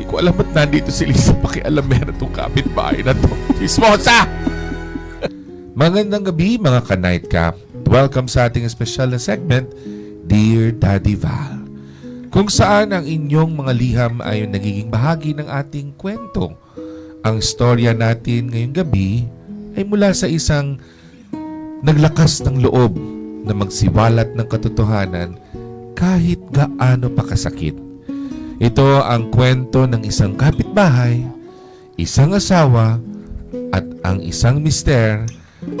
Hindi ko alam ba't nandito si Lisa pakialamera tong kapitbahay na to. Chismosa! Magandang gabi mga ka-nightcap. Welcome sa ating espesyal na segment, Dear Daddy Val. Kung saan ang inyong mga liham ay nagiging bahagi ng ating kwento. Ang storya natin ngayong gabi ay mula sa isang naglakas ng loob na magsiwalat ng katotohanan kahit gaano pa kasakit. Ito ang kwento ng isang kapitbahay, isang asawa, at ang isang mister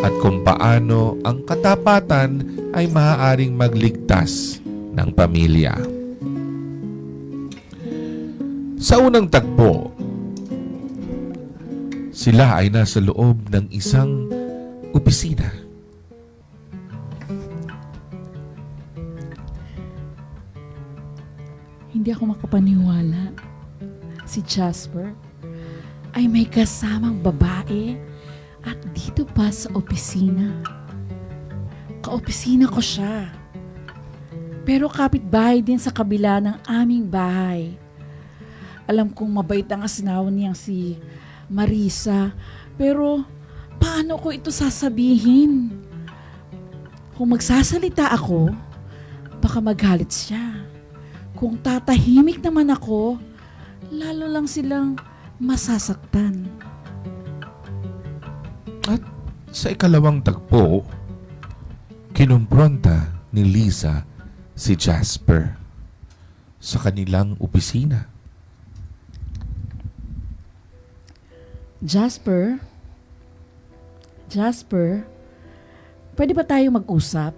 at kung paano ang katapatan ay maaaring magligtas ng pamilya. Sa unang tagpo, sila ay nasa loob ng isang opisina. Makapaniwala. Si Jasper ay may kasamang babae at dito pa sa opisina. Kaopisina ko siya. Pero kapitbahay din sa kabila ng aming bahay. Alam kong mabait ang asinaw niyang si Marisa. Pero paano ko ito sasabihin? Kung magsasalita ako, baka magalit siya. Kung tatahimik naman ako, lalo lang silang masasaktan. At sa ikalawang tagpo, kinumpronta ni Lisa si Jasper sa kanilang opisina. Jasper? Jasper? Pwede ba tayo mag-usap?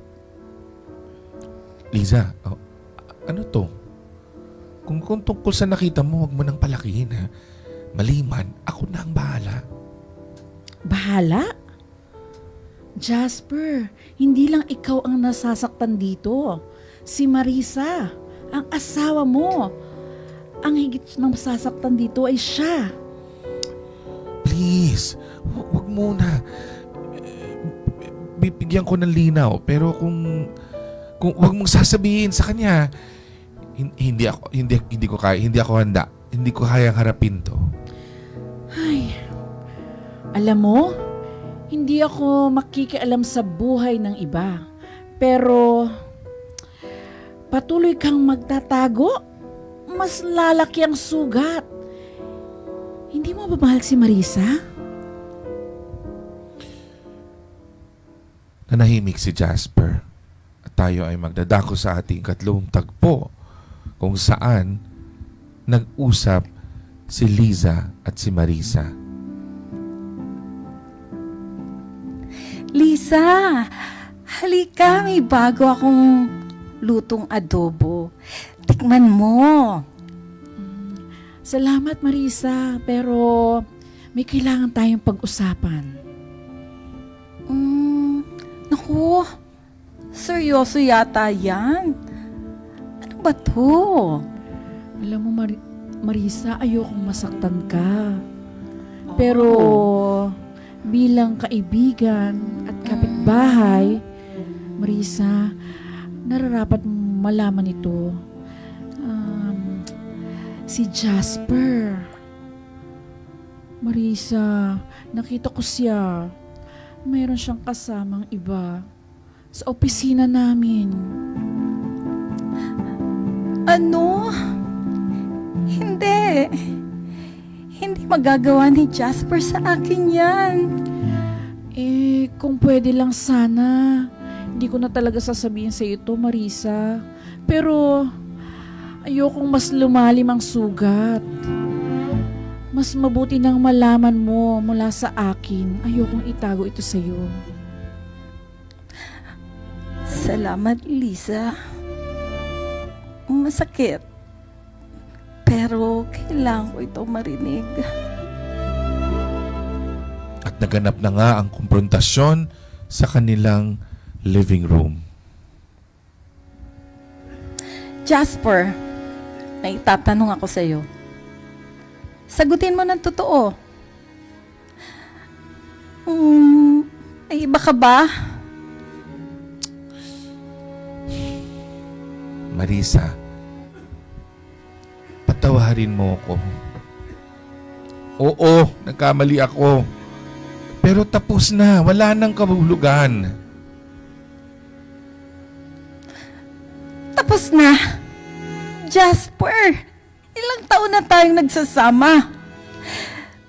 Lisa, oh, ano to? Kung, kung tungkol sa nakita mo, huwag mo nang palakihin ha. Maliman, ako na ang bahala. Bahala? Jasper, hindi lang ikaw ang nasasaktan dito. Si Marisa, ang asawa mo. Ang higit ng masasaktan dito ay siya. Please, hu- huwag muna. Bibigyan ko ng linaw, pero kung kung huwag mong sasabihin sa kanya, hindi ako hindi hindi ko kaya, hindi ako handa. Hindi ko kayang harapin 'to. Ay, alam mo, hindi ako makikialam sa buhay ng iba. Pero, patuloy kang magtatago, mas lalaki ang sugat. Hindi mo ba mahal si Marisa? Nanahimik si Jasper at tayo ay magdadako sa ating katlong tagpo kung saan nag-usap si Liza at si Marisa. Lisa, halika, may bago akong lutong adobo. Tikman mo. Salamat Marisa, pero may kailangan tayong pag-usapan. Mm, naku, seryoso yata yan. Ba to? Alam mo Mari- Marisa, ayokong masaktan ka. Pero bilang kaibigan at kapitbahay, Marisa, nararapat mong malaman ito. Um, si Jasper. Marisa, nakita ko siya. Mayroon siyang kasamang iba sa opisina namin. Ano? Hindi. Hindi magagawa ni Jasper sa akin yan. Eh, kung pwede lang sana. Hindi ko na talaga sasabihin sa ito, Marisa. Pero, ayokong mas lumalim ang sugat. Mas mabuti nang malaman mo mula sa akin. Ayokong itago ito sa iyo. Salamat, Lisa. Masakit. Pero kailangan ko ito marinig. At naganap na nga ang konfrontasyon sa kanilang living room. Jasper, may tatanong ako sa'yo. Sagutin mo ng totoo. Hmm, may iba ka ba? Marisa, patawarin mo ako. Oo, nagkamali ako. Pero tapos na, wala nang kabulugan. Tapos na. Jasper, ilang taon na tayong nagsasama.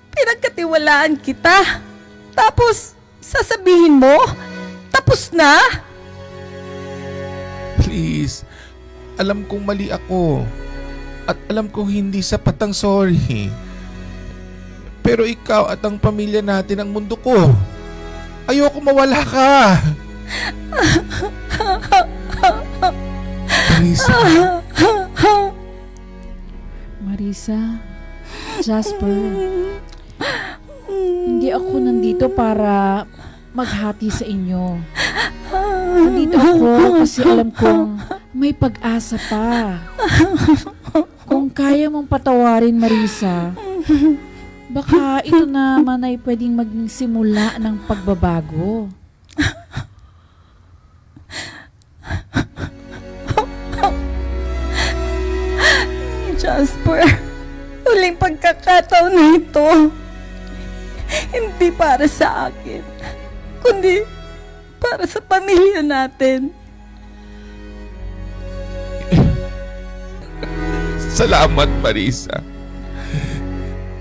Pinagkatiwalaan kita. Tapos, sasabihin mo, tapos na? Please, alam kong mali ako. At alam kong hindi sapat ang sorry. Pero ikaw at ang pamilya natin ang mundo ko. Ayoko mawala ka. Teresa, Marisa, Jasper, hindi ako nandito para maghati sa inyo. Nandito ako kasi alam kong may pag-asa pa. Kung kaya mong patawarin, Marisa, baka ito naman ay pwedeng maging simula ng pagbabago. Jasper, huling pagkakataon na ito. Hindi para sa akin, kundi para sa pamilya natin. Salamat Marisa.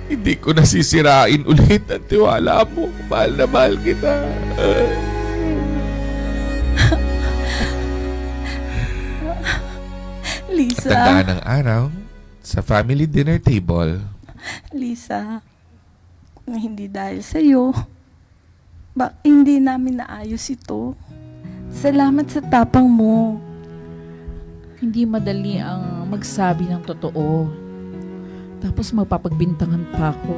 Hindi ko nasisirain ulit ang tiwala mo. Mahal na mahal kita. At Lisa, tandaan ng araw, sa family dinner table, Lisa, kung hindi dahil sa'yo, bak hindi namin naayos ito. Salamat sa tapang mo. Hindi madali ang magsabi ng totoo. Tapos mapapagbintangan pa ako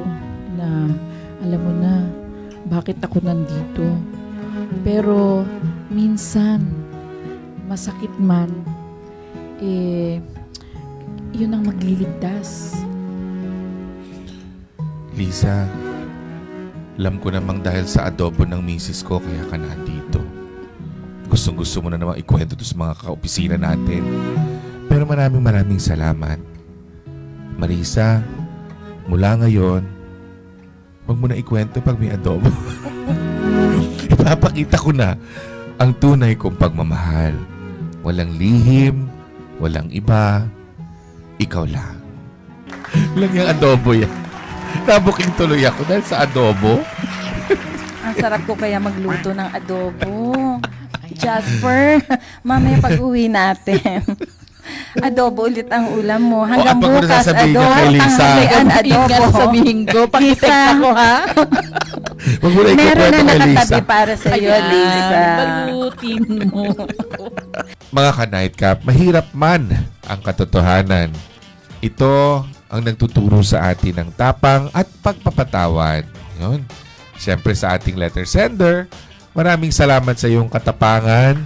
na alam mo na bakit ako nandito. Pero minsan masakit man eh yun ang magliligtas. Lisa, alam ko namang dahil sa adobo ng misis ko kaya ka nandito. Gustong gusto mo na namang ikwento to sa mga kaopisina natin. Pero maraming maraming salamat. Marisa, mula ngayon, huwag mo na ikwento pag may adobo. Ipapakita ko na ang tunay kong pagmamahal. Walang lihim, walang iba, ikaw lang. Lang yung adobo yan. Nabuking tuloy ako dahil sa adobo. Ang sarap ko kaya magluto ng adobo. Jasper, mamaya pag uwi natin. adobo ulit ang ulam mo. Hanggang Oh, at pag bukas, adobo. kay Lisa. Tanghalian, adobo. sabihin ko, pakitext Lisa. ako ha. Huwag mo na Meron na kay Lisa. nakatabi para sa iyo, Lisa. Balutin mo. Mga ka-nightcap, mahirap man ang katotohanan. Ito ang nagtuturo sa atin ng tapang at pagpapatawad. Yun. Siyempre sa ating letter sender, maraming salamat sa iyong katapangan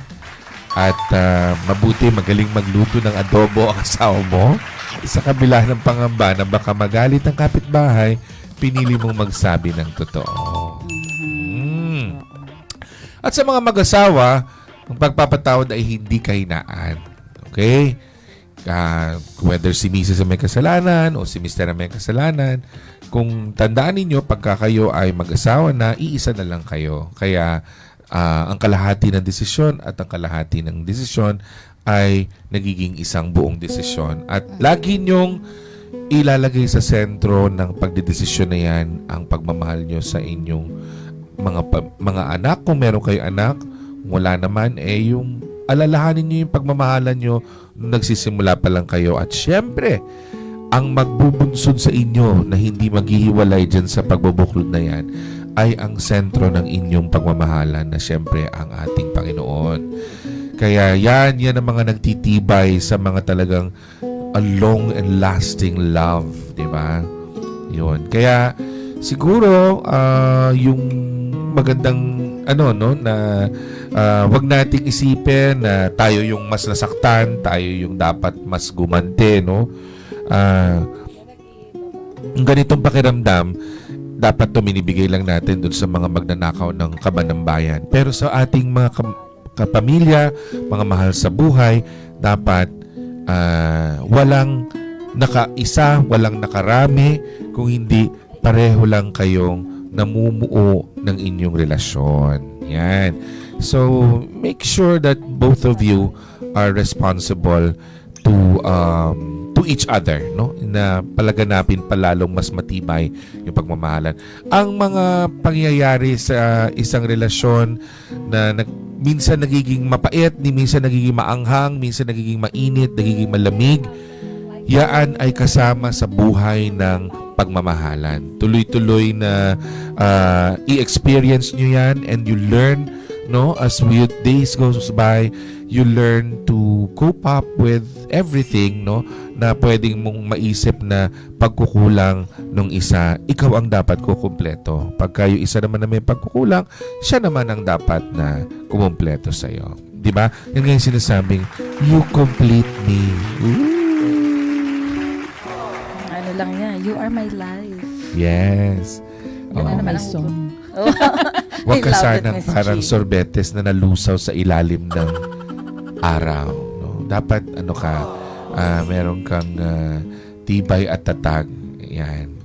at ah, mabuti magaling magluto ng adobo ang asawa mo. Sa kabila ng pangamba na baka magalit ang kapitbahay, pinili mong magsabi ng totoo. Mm. At sa mga mag-asawa, ang pagpapatawad ay hindi kahinaan. Okay? Ah, whether si Mrs. ang may kasalanan o si Mr. ang may kasalanan, kung tandaan ninyo, pagka kayo ay mag-asawa na, iisa na lang kayo. Kaya ah, ang kalahati ng desisyon at ang kalahati ng desisyon ay nagiging isang buong desisyon. At lagi nyong ilalagay sa sentro ng pagdedesisyon na yan ang pagmamahal nyo sa inyong mga mga anak kung meron kayo anak wala naman eh yung alalahanin nyo yung pagmamahalan nyo nagsisimula pa lang kayo at syempre ang magbubunsod sa inyo na hindi maghihiwalay dyan sa pagbubuklod na yan ay ang sentro ng inyong pagmamahalan na syempre ang ating Panginoon. Kaya yan, yan ang mga nagtitibay sa mga talagang a long and lasting love, di ba? Yun. Kaya siguro ah, yung magandang ano no na ah, wag nating isipin na tayo yung mas nasaktan, tayo yung dapat mas gumante, no? Ang ganitong pakiramdam dapat to minibigay lang natin dun sa mga magnanakaw ng kaban ng bayan. Pero sa ating mga kapamilya, mga mahal sa buhay, dapat ah, walang nakaisa, walang nakarami, kung hindi pareho lang kayong namumuo ng inyong relasyon. Yan. So, make sure that both of you are responsible to um, to each other, no? Na palaganapin palalong mas matibay yung pagmamahalan. Ang mga pangyayari sa isang relasyon na nag, minsan nagiging mapait, ni minsan nagiging maanghang, minsan nagiging mainit, nagiging malamig, yaan ay kasama sa buhay ng pagmamahalan. Tuloy-tuloy na ah, i-experience nyo yan and you learn, no, as we, days goes by, you learn to cope up with everything, no, na pwedeng mong maisip na pagkukulang nung isa, ikaw ang dapat kukumpleto. Pagka yung isa naman na may pagkukulang, siya naman ang dapat na kumumpleto sa'yo. Di ba? Yan nga yung sinasabing, you complete me. Ooh. Ano lang yan, you are my life. Yes. Na Oo. naman My ang song. Oh. Huwag ka sanang parang sorbetes na nalusaw sa ilalim ng araw. No? Dapat ano ka, ah, meron kang ah, tibay at tatag. Yan.